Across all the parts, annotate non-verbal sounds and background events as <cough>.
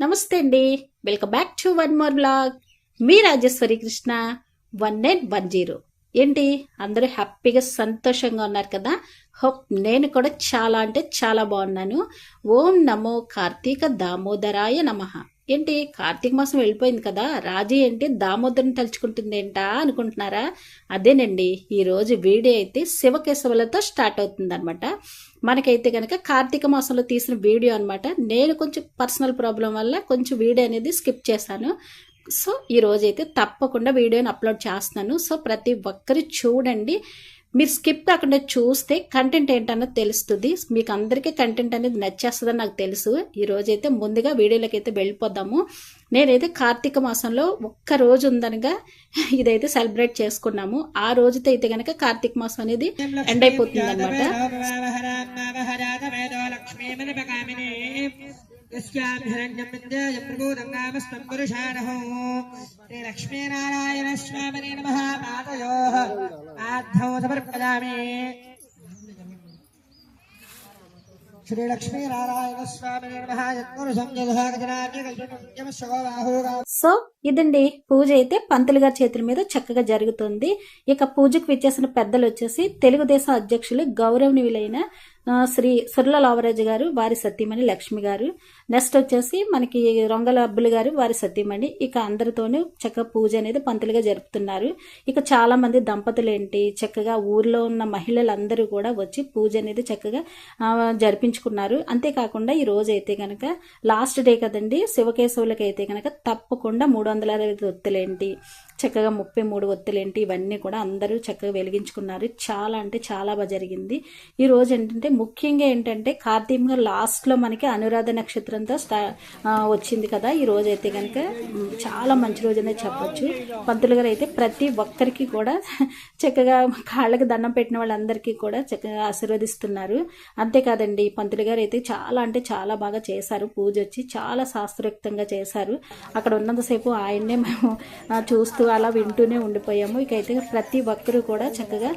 నమస్తే అండి. Welcome back to one more blog. Me Rajeshwari Krishna one nine one zero. ఏంటి? అందరూ హ్యాపీగా సంతోషంగా ఉన్నారు కదా? హోప్ నేను కూడా చాలా అంటే చాలా బాగున్నాను. ఓం నమో కార్తీక దామోదరాయ నమః. ఏంటి? కార్తీక మాసం వెళ్ళిపోయింది కదా? రాజీ ఏంటి? దామోదరం తలుచుకుంటుంది ఏంటా అనుకుంటున్నారా? అదేనండి. ఈరోజు వీడియో అయితే శివకేశవులతో స్టార్ట్ అవుతుంది అనమాట మనకైతే కనుక కార్తీక మాసంలో తీసిన వీడియో అనమాట నేను కొంచెం పర్సనల్ ప్రాబ్లం వల్ల కొంచెం వీడియో అనేది స్కిప్ చేశాను. సో ఈ రోజైతే తప్పకుండా వీడియోని అప్లోడ్ చేస్తున్నాను. సో ప్రతి ఒక్కరు చూడండి. మీరు స్కిప్ కాకుండా చూస్తే కంటెంట్ ఏంటన్నది తెలుస్తుంది. మీకు అందరికీ కంటెంట్ అనేది నచ్చేస్తుందని నాకు తెలుసు. ఈ రోజైతే ముందుగా వీడియోలోకి అయితే వెళ్ళిపోదాము. నేనైతే కార్తీక మాసంలో ఒక్క రోజు ఉందనగా ఇదైతే సెలబ్రేట్ చేసుకున్నాము. ఆ రోజుతో అయితే కనుక కార్తీక మాసం అనేది ఎండ్ అయిపోతుంది అనమాట శ్రీలక్ష్మీనారాయణస్వామినే నమ. పాదయో. ఆద్ధౌ సమర్పయామి నమ. యత్పురుషం సో ఇదండి. పూజ అయితే పంతులు గారి చేతుల మీద చక్కగా జరుగుతుంది. ఇక పూజకు విచ్చేసిన పెద్దలు వచ్చేసి తెలుగుదేశం అధ్యక్షులు గౌరవనీయులైన శ్రీ సుర్ల లావరాజు గారు వారి సతీమణి లక్ష్మి గారు. నెక్స్ట్ వచ్చేసి మనకి రొంగల అబ్బులు గారు వారి సతీమణి. ఇక అందరితోనూ చక్కగా పూజ అనేది పంతులుగా జరుపుతున్నారు. ఇక చాలా మంది దంపతులు ఏంటి చక్కగా ఊర్లో ఉన్న మహిళలందరూ కూడా వచ్చి పూజ అనేది చక్కగా జరిపించుకున్నారు. అంతేకాకుండా ఈ రోజు అయితే కనుక లాస్ట్ డే కదండి శివకేశవులకి అయితే కనుక తప్పకుండా మూడు వందల అరవై ఒత్తులేంటి చక్కగా ముప్పై మూడు ఒత్తులేంటి ఇవన్నీ కూడా అందరూ చక్కగా వెలిగించుకున్నారు. చాలా అంటే చాలా బాగా జరిగింది. ఈ రోజు ఏంటంటే ముఖ్యంగా ఏంటంటే కార్తీకంగా లాస్ట్లో మనకి అనురాధ నక్షత్రంతో స్టా వచ్చింది కదా. ఈ రోజు అయితే కనుక చాలా మంచి రోజు అనేది చెప్పొచ్చు. పంతులు గారు అయితే ప్రతి ఒక్కరికి కూడా చక్కగా కాళ్ళకి దండం పెట్టిన వాళ్ళందరికీ కూడా చక్కగా ఆశీర్వదిస్తున్నారు. అంతేకాదండి పంతులు గారు అయితే చాలా అంటే చాలా బాగా చేశారు. పూజ వచ్చి చాలా శాస్త్రయుక్తంగా చేశారు. అక్కడ ఉన్నంతసేపు ఆయన్నే మేము చూస్తూ అలా వింటూనే ఉండిపోయాము. ఇక అయితే ప్రతి ఒక్కరు కూడా చక్కగా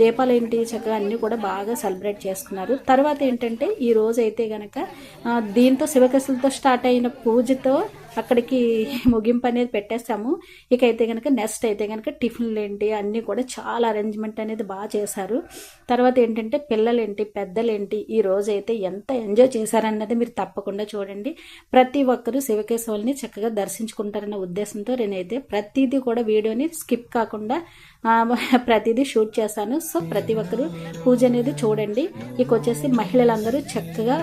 దీపాలు ఏంటి చక్కగా అన్నీ కూడా బాగా సెలబ్రేట్ చేసుకున్నారు. తర్వాత ఏంటంటే ఈ రోజు అయితే గనక దీంతో శివకసులతో స్టార్ట్ అయిన పూజతో అక్కడికి ముగింపు అనేది పెట్టేస్తాము ఇక అయితే కనుక నెక్స్ట్ అయితే కనుక టిఫిన్లు ఏంటి అన్నీ కూడా చాలా అరేంజ్మెంట్ అనేది బాగా చేశారు. తర్వాత ఏంటంటే పిల్లలేంటి పెద్దలేంటి ఈ రోజు అయితే ఎంత ఎంజాయ్ చేశారన్నది మీరు తప్పకుండా చూడండి. ప్రతి ఒక్కరూ శివకేశవుల్ని చక్కగా దర్శించుకుంటారన్న ఉద్దేశంతో నేనైతే ప్రతిదీ కూడా వీడియోని స్కిప్ కాకుండా ప్రతిదీ షూట్ చేశాను. సో ప్రతి ఒక్కరూ పూజ అనేది చూడండి. ఇక వచ్చేసి మహిళలందరూ చక్కగా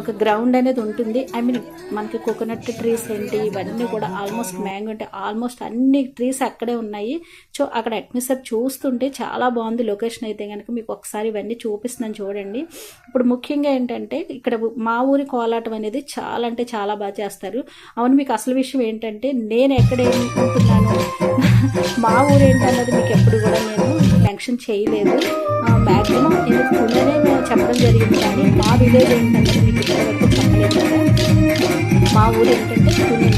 ఒక గ్రౌండ్ అనేది ఉంటుంది. ఐ మీన్ మనకి కోకోనట్ ట్రీస్ ఏంటి ఇవన్నీ కూడా ఆల్మోస్ట్ మ్యాంగో అంటే ఆల్మోస్ట్ అన్ని ట్రీస్ అక్కడే ఉన్నాయి. సో అక్కడ అట్మాస్ఫియర్ చూస్తుంటే చాలా బాగుంది లొకేషన్ అయితే కనుక మీకు ఒకసారి ఇవన్నీ చూపిస్తున్నాను చూడండి. ఇప్పుడు ముఖ్యంగా ఏంటంటే ఇక్కడ మా ఊరి కోలాటం అనేది చాలా అంటే చాలా బాగా చేస్తారు. అవును మీకు అసలు విషయం ఏంటంటే నేను ఎక్కడ ఉంటున్నాను <laughs> మా ఊరు ఏంటన్నది మీకు ఎప్పుడు కూడా నేను మెన్షన్ చేయలేదు. మ్యాక్సిమం నేను పుణ్యనే మేము చెప్పడం జరిగింది కానీ మా విలేజ్ ఏంటంటే మీకు ఇప్పటివరకు చెప్పలేదు మా ఊరు ఏంటంటే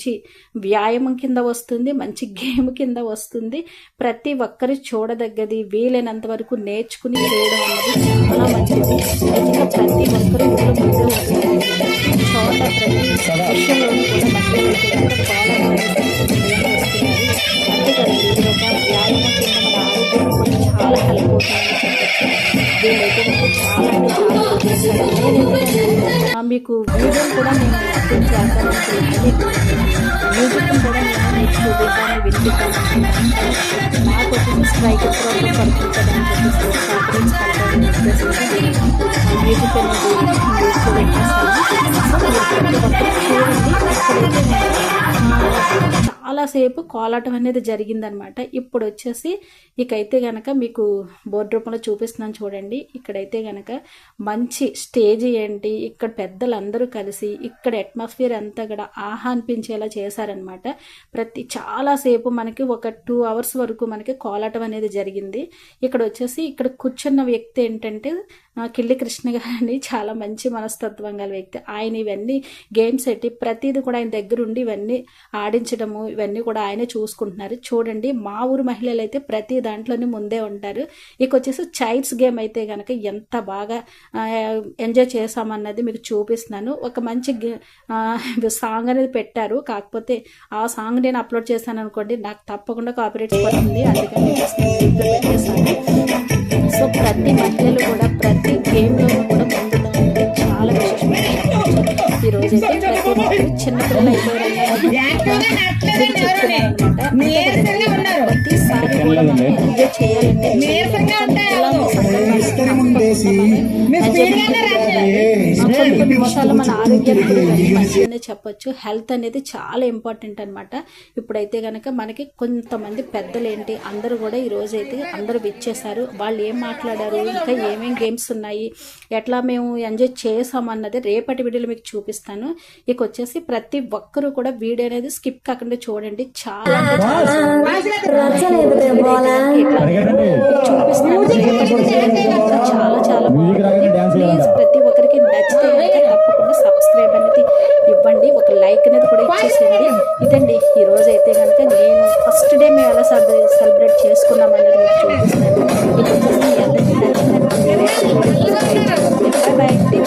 మంచి వ్యాయామం కింద వస్తుంది మంచి గేమ్ కింద వస్తుంది. ప్రతి ఒక్కరు చూడదగ్గది వీలైనంత వరకు నేర్చుకుని చేయడం అన్నది చాలా మంచిది. నిజంగా ప్రతి ఒక్కరు చోట ప్రతి విషయంలోనూ కూడా వ్యాయామం కింద మన ఆరోగ్యం చాలా హెల్ప్ వీళ్ళైతే చాలా అంటే చాలా మీకు వీడియో కూడా నేను చేస్తాను మ్యూజిక్ కూడా నేను మీకు చూపిస్తాను వినిపిస్తాను. నాకు వచ్చేసి స్ట్రైక్ ప్రాబ్లం పడుతుంది చెప్పేసి మ్యూజిక్ అనేది చాలాసేపు కోలాటం అనేది జరిగిందనమాట. ఇప్పుడు వచ్చేసి ఇకైతే గనక మీకు బోర్డు రూపంలో చూపిస్తున్నాను చూడండి. ఇక్కడైతే గనక మంచి స్టేజ్ ఏంటి? ఇక్కడ పెద్దలందరూ కలిసి ఇక్కడ అట్మాస్ఫియర్ అంతా కూడా ఆహా అనిపించేలా చేశారనమాట. ప్రతి చాలాసేపు మనకి ఒక టూ అవర్స్ వరకు మనకి కోలాటం అనేది జరిగింది. ఇక్కడ వచ్చేసి ఇక్కడ కూర్చున్న వ్యక్తి ఏంటంటే ఆ, కిల్లి కృష్ణ గారని చాలా మంచి మనస్తత్వం గల వ్యక్తి. ఆయన ఇవన్నీ గేమ్స్ పెట్టి ప్రతిదీ కూడా ఆయన దగ్గర ఉండి ఇవన్నీ ఆడించడము ఇవన్నీ కూడా ఆయనే చూసుకుంటున్నారు. చూడండి మా ఊరు మహిళలు అయితే ప్రతి దాంట్లోనే ముందే ఉంటారు. ఇక వచ్చేసి చైల్డ్స్ గేమ్ అయితే కనుక ఎంత బాగా ఎంజాయ్ చేసామన్నది మీకు చూపిస్తున్నాను. ఒక మంచి గే- సాంగ్ అనేది పెట్టారు. కాకపోతే ఆ సాంగ్ నేను అప్లోడ్ చేశాను అనుకోండి నాకు తప్పకుండా కాపీరైట్స్ పడుతుంది. అందుకని పెట్టేశాను సో ప్రతి మహిళలు కూడా ప్రతి గేమ్లో కూడా ముందులో చాలా విశేషమైన చెప్పొచ్చు. ఈ రోజు అయితే ప్రతి చిన్నపిల్లలు అయిపోయారు. ప్రతిసారి కూడా సందర్భాలు తప్పకుండా మనం మంచిదనే చెప్పొచ్చు హెల్త్ అనేది చాలా ఇంపార్టెంట్ అన్నమాట ఇప్పుడైతే గనక మనకి కొంతమంది పెద్దలు ఏంటి అందరూ కూడా ఈ రోజు అయితే అందరూ విచ్చేశారు వాళ్ళు ఏం మాట్లాడారు ఇంకా ఏమేం గేమ్స్ ఉన్నాయి ఎట్లా మేము ఎంజాయ్ చేసామన్నది రేపటి వీడియోలో మీకు చూపిస్తాను ఇక వచ్చేసి ప్రతి ఒక్కరూ కూడా వీడియో అనేది స్కిప్ కాకుండా చూడండి చాలా చూపిస్తాను చాలా చాలా బాగుంటుంది ప్లీజ్ ప్రతి ఒక్కరికి నచ్చితే కనుక తప్పకుండా సబ్స్క్రైబ్ అనేది ఇవ్వండి. ఒక లైక్ అనేది కూడా ఇచ్చేసేయండి. ఇదండి ఈ అయితే కనుక నేను ఫస్ట్ డే మేము ఎలా సెలబ్రేట్ చేసుకున్నాం అనేది మీకు చూపిస్తాను